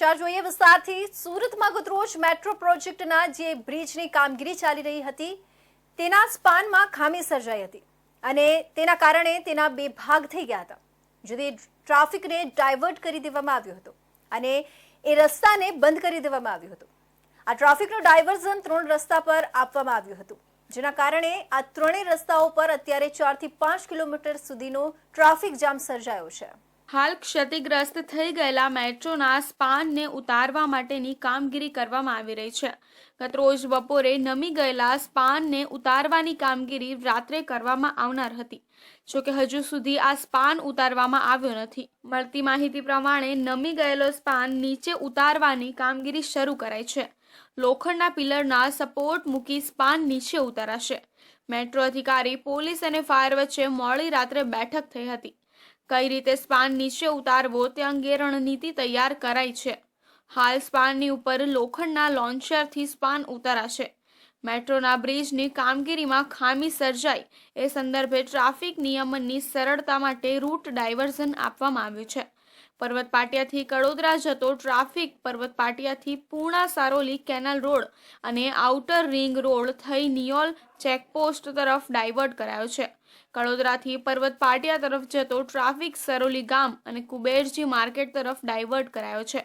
સમાચાર જોઈએ વિસ્તારથી સુરતમાં ગતરોજ મેટ્રો પ્રોજેક્ટના જે બ્રિજની કામગીરી ચાલી રહી હતી, તેના સ્પાનમાં ખામી સર્જાઈ હતી અને તેના કારણે તેના બે ભાગ થઈ ગયા હતા, જેથી ટ્રાફિકને ડાયવર્ટ કરી દેવામાં આવ્યો હતો અને એ રસ્તાને બંધ કરી દેવામાં આવ્યો હતો. આ ટ્રાફિકનું ડાયવર્ઝન ત્રણ રસ્તા પર આપવામાં આવ્યું હતું, જેના કારણે આ ત્રણેય રસ્તાઓ પર અત્યારે ચારથી પાંચ કિલોમીટર સુધીનો ટ્રાફિક જામ સર્જાયો છે. હાલ ક્ષતિગ્રસ્ત થઈ ગયેલા મેટ્રોના સ્પાનને ઉતારવા માટેની કામગીરી કરવામાં આવી રહી છે. ગત રોજ બપોરે નમી ગયેલા સ્પાનને ઉતારવાની કામગીરી રાત્રે કરવામાં આવનાર હતી. જોકે હજુ સુધી આ સ્પાન ઉતારવામાં આવ્યો નથી. મળતી માહિતી પ્રમાણે નમી ગયેલો સ્પાન નીચે ઉતારવાની કામગીરી શરૂ કરાઈ છે. લોખંડના પિલરના સપોર્ટ મૂકી સ્પાન નીચે ઉતારાશે. મેટ્રો અધિકારી, પોલીસ અને ફાયર વચ્ચે મોડી રાત્રે બેઠક થઈ હતી. કઈ રીતે સ્પાન નીચે ઉતારવો તે અંગે રણનીતિ તૈયાર કરાઈ છે. હાલ સ્પાનની ઉપર લોખંડના લોન્ચરથી સ્પાન ઉતારાશે. મેટ્રોના બ્રિજની કામગીરીમાં ખામી સર્જાઈ. એ સંદર્ભે ટ્રાફિક નિયમનની સરળતા માટે રૂટ ડાયવર્ઝન આપવામાં આવ્યું છે. પર્વત પાટિયાથી કડોદરા જતો ટ્રાફિક પર્વત પાટિયાથી પૂર્ણા સારોલી કેનાલ રોડ અને આઉટર રિંગ રોડ થઈ નિયોલ ચેકપોસ્ટ તરફ ડાયવર્ટ કરાયો છે. કડોદરાથી પર્વત પાટિયા તરફ જતો ટ્રાફિક સરોલી ગામ અને કુબેરજી માર્કેટ તરફ ડાયવર્ટ કરાયો છે.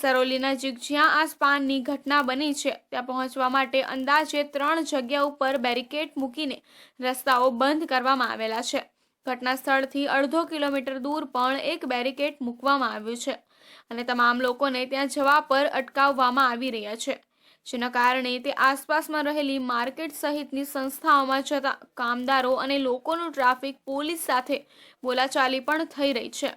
સરોલી નજીક જ્યાં આ સ્પાનની ઘટના બની છે. ત્યાં પહોંચવા માટે અંદાજે ત્રણ જગ્યા ઉપર બેરિકેડ મૂકીને રસ્તાઓ બંધ કરવામાં આવેલા છે. ઘટના સ્થળથી અડધો કિલોમીટર દૂર પણ એક બેરિકેડ મૂકવામાં આવ્યું છે અને તમામ લોકોને ત્યાં જવા પર અટકાવવામાં આવી રહ્યા છે. જેના કારણે તે આસપાસમાં રહેલી માર્કેટ સહિતની સંસ્થાઓમાં જતા કામદારો અને લોકોનું ટ્રાફિક પોલીસ સાથે બોલાચાલી પણ થઈ રહી છે.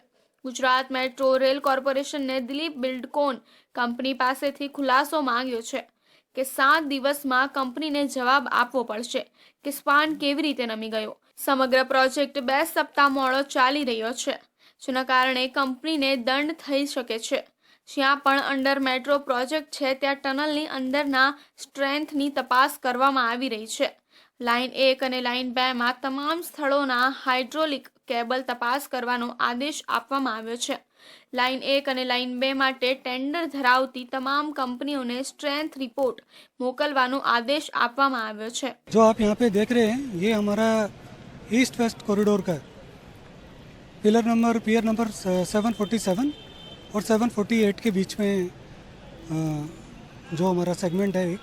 ગુજરાત મેટ્રો રેલ કોર્પોરેશનને દિલીપ બિલ્ડકોન કંપની પાસેથી ખુલાસો માંગ્યો છે કે સાત દિવસમાં કંપનીને જવાબ આપવો પડશે કે સ્પાન કેવી રીતે નમી ગયો? સમગ્ર પ્રોજેક્ટ બે સપ્તાહ મોડો ચાલી રહ્યો છે જેના કારણે કંપનીને દંડ થઈ શકે છે જ્યાં પણ અંડર મેટ્રો પ્રોજેક્ટ છે ત્યાં ટનલની અંદરના સ્ટ્રેન્થની તપાસ કરવામાં આવી રહી છે લાઇન એક અને લાઇન બેમાં તમામ સ્થળોના હાઇડ્રોલિક કેબલ તપાસ કરવાનો આદેશ આપવામાં આવ્યો છે લાઇન એક અને લાઇન બે માટે ટેન્ડર ધરાવતી તમામ કંપનીઓને સ્ટ્રેન્થ રિપોર્ટ મોકલવાનો આદેશ આપવામાં આવ્યો છે जो आप यहाँ पे देख रहे हैं ये हमारा ईस्ट वेस्ट कॉरिडोर का pillar number pier number seven forty seven और सेवन फोर्टी एट के बीच में जो हमारा सेगमेंट है एक,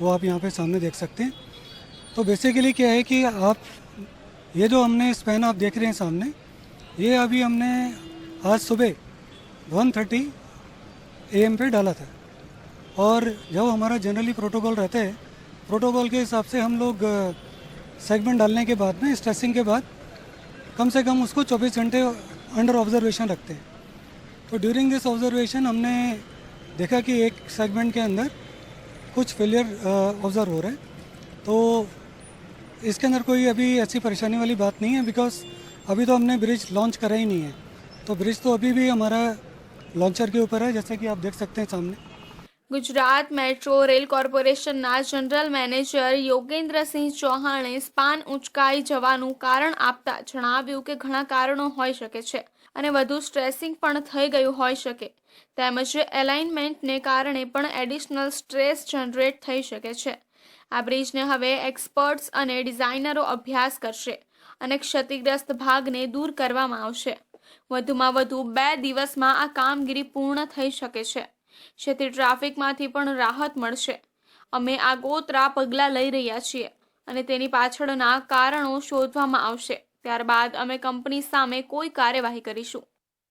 वो आप यहाँ पे सामने देख सकते हैं। तो बेसिकली क्या है कि आप, ये जो हमने स्पैन आप देख रहे हैं सामने, ये अभी हमने आज सुबह वन थर्टी ए पे डाला था। और जब हमारा जनरली प्रोटोकॉल रहता है प्रोटोकॉल के हिसाब से हम लोग सेगमेंट डालने के बाद में स्ट्रेसिंग के बाद, कम से कम उसको 24 घंटे अंडर ऑब्जर्वेशन रखते हैं। तो ड्यूरिंग दिस ऑब्जर्वेशन हमने देखा कि एक सेगमेंट के अंदर कुछ फेलियर ऑब्ज़र्व हो रहे हैं। तो इसके अंदर कोई अभी ऐसी परेशानी वाली बात नहीं है बिकॉज़ अभी तो हमने ब्रिज लॉन्च करा ही नहीं है। तो ब्रिज तो अभी भी हमारा लॉन्चर के ऊपर है, जैसे कि आप देख सकते हैं सामने। ગુજરાત મેટ્રો રેલ કોર્પોરેશનના જનરલ મેનેજર યોગેન્દ્રસિંહ ચૌહાણે સ્પાન ઉંચકાઈ જવાનું કારણ આપતા જણાવ્યું કે ઘણા કારણો હોઈ શકે છે અને વધુ સ્ટ્રેસિંગ પણ થઈ ગયું હોઈ શકે. તેમજ એલાઇનમેન્ટને કારણે પણ એડિશનલ સ્ટ્રેસ જનરેટ થઈ શકે છે. આ બ્રિજને હવે એક્સપર્ટ્સ અને ડિઝાઇનરો અભ્યાસ કરશે અને ક્ષતિગ્રસ્ત ભાગને દૂર કરવામાં આવશે. વધુમાં વધુ બે દિવસમાં આ કામગીરી પૂર્ણ થઈ શકે છે. જેથી ટ્રાફિકમાંથી પણ રાહત મળશે. અમે આગોતરા પગલાં લઈ રહ્યા છીએ અને તેની પાછળના કારણો શોધવામાં આવશે. ત્યારબાદ અમે કંપની સામે કોઈ કાર્યવાહી કરીશું.